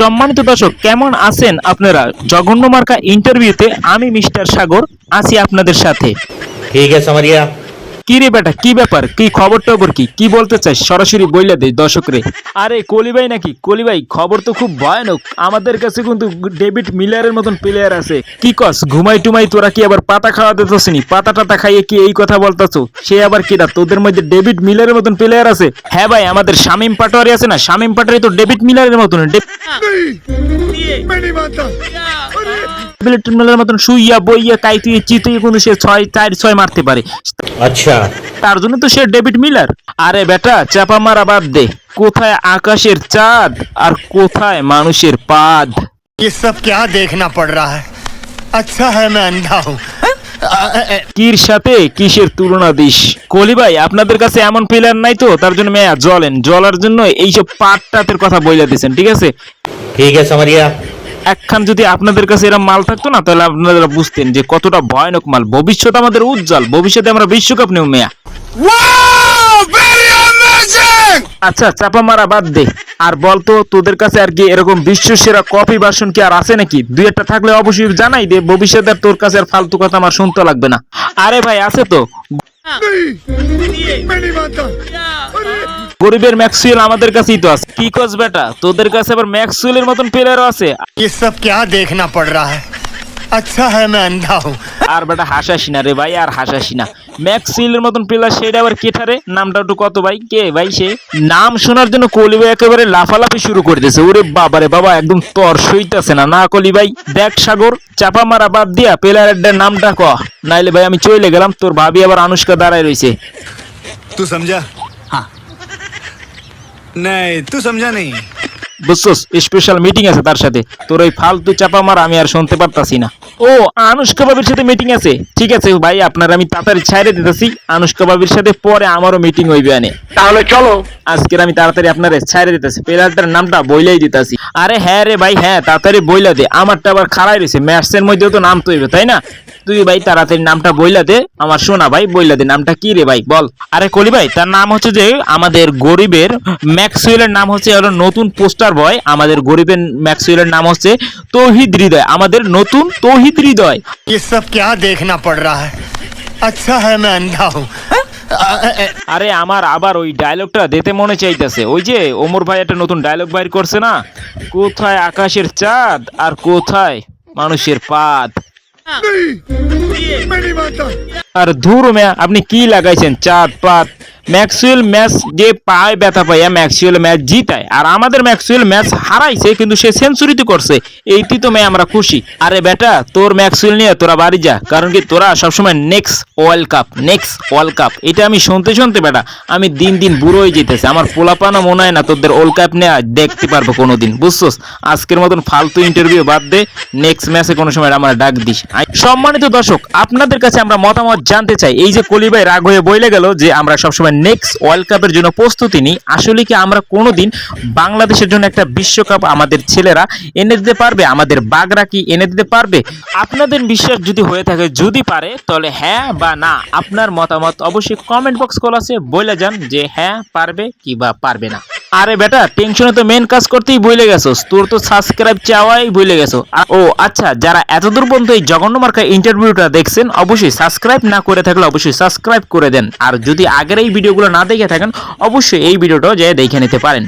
সম্মানিত দর্শক, কেমন আছেন আপনারা? জঘন্য মার্কা ইন্টারভিউতে আমি মিস্টার সাগর, আছি আপনাদের সাথে। ঠিক আছে কি রে বেটা কি ব্যাপার? কি খবর টবর কি? কি বলতে চাই সরাসরি বইলা দে দর্শকরে। আরে কলি ভাই নাকি? কলি ভাই খবর তো খুব ভয়ানক। আমাদের কাছে কিন্তু ডেভিড মিলারের মতন প্লেয়ার আছে। কি কস ঘুমাই টুমাই তোরা কি আবার পাতা খাওয়া দিতেছিনি? পাতা টাতা খাইয়ে কি এই কথা বলতেছো? সে আবার কিরা তোদের মধ্যে ডেভিড মিলারের মতন প্লেয়ার আছে? হ্যাঁ ভাই আমাদের শামিম পাটোয়ারি আছে না? শামিম পাটোয়ারি তো ডেভিড মিলারের মতন ডে- मैं नहीं मानता ডেভিড মিলারের মতন শুইয়া বইয়া কাইতুয়ে চিতুয়ে কিন্তু সে ছয় চার ছয় মারতে পারে अच्छा তার জন্য তো সে ডেভিড মিলার আরে বেটা চাপা মারা বাদ দে কোথায় আকাশের চাঁদ আর কোথায় মানুষের পাদ ये सब क्या देखना पड़ रहा है अच्छा है मैं अंधा हूँ কির সাথে কিসের তুলনা দিস কলি ভাই আপনাদের কাছে এমন প্লেয়ার নাই তো তার জন্য মেয়া জ্বলেন জ্বলার জন্য এইসব পাট টাতের কথা বইলা দিয়েছেন ঠিক আছে ठीक है समरिया একখান যদি আপনাদের কাছে এরা মাল থাকতো না তাহলে আপনারা বুঝতেন যে কতটা ভয়ানক মাল। ভবিষ্যৎ আমাদের উজ্জ্বল ভবিষ্যতে আমরা বিশ্বকাপ নেব মেয়া। আচ্ছা চাপা মারা বাদ দে। আর বলতো তোদের কাছে আর কি এরকম বিশ্ব সেরা কপি বাসন কি আর আছে নাকি? দুই একটা থাকলে অবশ্যই জানাই দে ভবিষ্যতে তোর কাছে আর ফালতু কথা আমার শুনতে লাগবে না। আরে ভাই আছে তো। হ্যাঁ। গরিবের ম্যাক্সুয়েল আমাদের কাছেই তো আছে কি কস বেটা তোদের কাছে আবার ম্যাক্সুয়েলের মতন প্লেয়ারও আছে ये सब क्या देखना पड़ रहा है अच्छा है मैं अंधा हूँ আর বেটা হাসাসি না রে ভাই আর হাসাসি না ম্যাক্সুয়েলের মতন প্লেয়ার সেটা আবার কেঠারে নামটা একটু কত ভাই কে ভাই সে নাম শোনার জন্য কলি ভাই একেবারে লাফালাফি শুরু করে দিয়েছে ওরে বাবারে বাবা একদম তর সইতাছে না না কলি ভাই দেখ সাগর চাপা মারা বাদ দিয়া প্লেয়ারের নামটা ক নাইলে ভাই আমি চলে গেলাম তোর ভাবি আবার আনুষ্কা দাঁড়ায় রইছে तू समझा हाँ नहीं तू समझा नहीं বুঝছস স্পেশাল মিটিং আছে তার সাথে তোর ওই ফালতু চাপা মার আমি আর শুনতে পারতাছি না ও আনুষ্কা বাবির সাথে মিটিং আছে ঠিক আছে ভাই আপনার আমি তাড়াতাড়ি ছাইরে দিতেছি আনুষ্কা বাবির সাথে পরে আমারও মিটিং হইবে আনে তাহলে চলো আজকের আমি তাড়াতাড়ি আপনার ছাইরে দিতেছি প্লেয়ারটার নামটা বইলাই দিতেছি আরে হ্যাঁ রে ভাই হ্যাঁ তাড়াতাড়ি বইলা দে আমারটা আবার খারাই রয়েছে ম্যাচের মধ্যেও তো নাম তো হইবে তাই না তুই ভাই তাড়াতাড়ি নামটা বইলা দে আমার শোনা ভাই বইলা দে নামটা কি রে ভাই বল আরে কলি ভাই তার নাম হচ্ছে যে আমাদের গরিবের ম্যাক্সুয়েলের নাম হচ্ছে হলো নতুন পোস্টার বয় আমাদের গরিবের ম্যাক্সুয়েলের নাম হচ্ছে তৌহিদ হৃদয় আমাদের নতুন তৌহিদ হৃদয় ये सब क्या देखना पड़ रहा है अच्छा है मैं अंधा हूँ আরে আমার আবার ওই ডায়লগটা দিতে মনে চাইতেছে ওই যে ওমর ভাই একটা নতুন ডায়লগ বাইর করছে না কোথায় আকাশের চাঁদ আর কোথায় মানুষের পাদ Me, ¡Me! Levanta! আর ধুর মেয়া, আপনি কি লাগাইছেন? চাঁদ, পাত। ম্যাক্সুয়েল ম্যাচ যে পায়, ব্যথা পাইয়া ম্যাক্সুয়েল ম্যাচ জিতায়। আর আমাদের ম্যাক্সুয়েল ম্যাচ হারাইছে, কিন্তু সে সেঞ্চুরিতে করছে। এইটি তো মেয়ে আমরা খুশি। আরে বেটা, তোর ম্যাক্সুয়েল নিয়ে তোরা বাড়ি যা। কারণ কি তোরা সবসময় next world cup next world cup এটা আমি শুনতে শুনতে বেটা, আমি দিন দিন বুড়ো হয়ে যেতেছে। আমার পোলাপানো মনে হয় না তোদের ওয়ার্ল্ড কাপ নিয়ে দেখতে পারব কোনোদিন। বুঝছোস? আজকের মতন ফালতু ইন্টারভিউ বাদ দে। নেক্সট ম্যাচে কোনো সময় আমার ডাক দিস। সম্মানিত দর্শক, আপনাদের কাছে আমরা মতামত জানতে চাই, এই যে কলিবাই রাগ হয়ে বইলে গেল যে আমরা সবসময় নেক্সট ওয়ার্ল্ড কাপের জন্য প্রস্তুতি নিই, আসলে কি আমরা কোনোদিন বাংলাদেশের জন্য একটা বিশ্বকাপ আমাদের ছেলেরা এনে দিতে পারবে? আমাদের বাগরা কি এনে দিতে পারবে? আপনাদের বিশ্বাস যদি হয়ে থাকে, যদি পারে, তাহলে হ্যাঁ বা না, আপনার মতামত অবশ্যই কমেন্ট বক্স খোলা আছে বলে যান যে হ্যাঁ পারবে কি বা পারবে না। আরে বেটা টেনশনে তো মেন কাজ করতেই ভুলে গেছোস। তোর তো সাবস্ক্রাইব চাওয়াই ভুলে গেছো। ও আচ্ছা যারা এতদূর পর্যন্ত এই জঘন্য মার্কা ইন্টারভিউটা দেখছেন, অবশ্যই সাবস্ক্রাইব না করে থাকলে অবশ্যই সাবস্ক্রাইব করে দেন। আর যদি আগের এই ভিডিওগুলো না দেখে থাকেন, অবশ্যই এই ভিডিওটাও যেয়ে দেখে নিতে পারেন।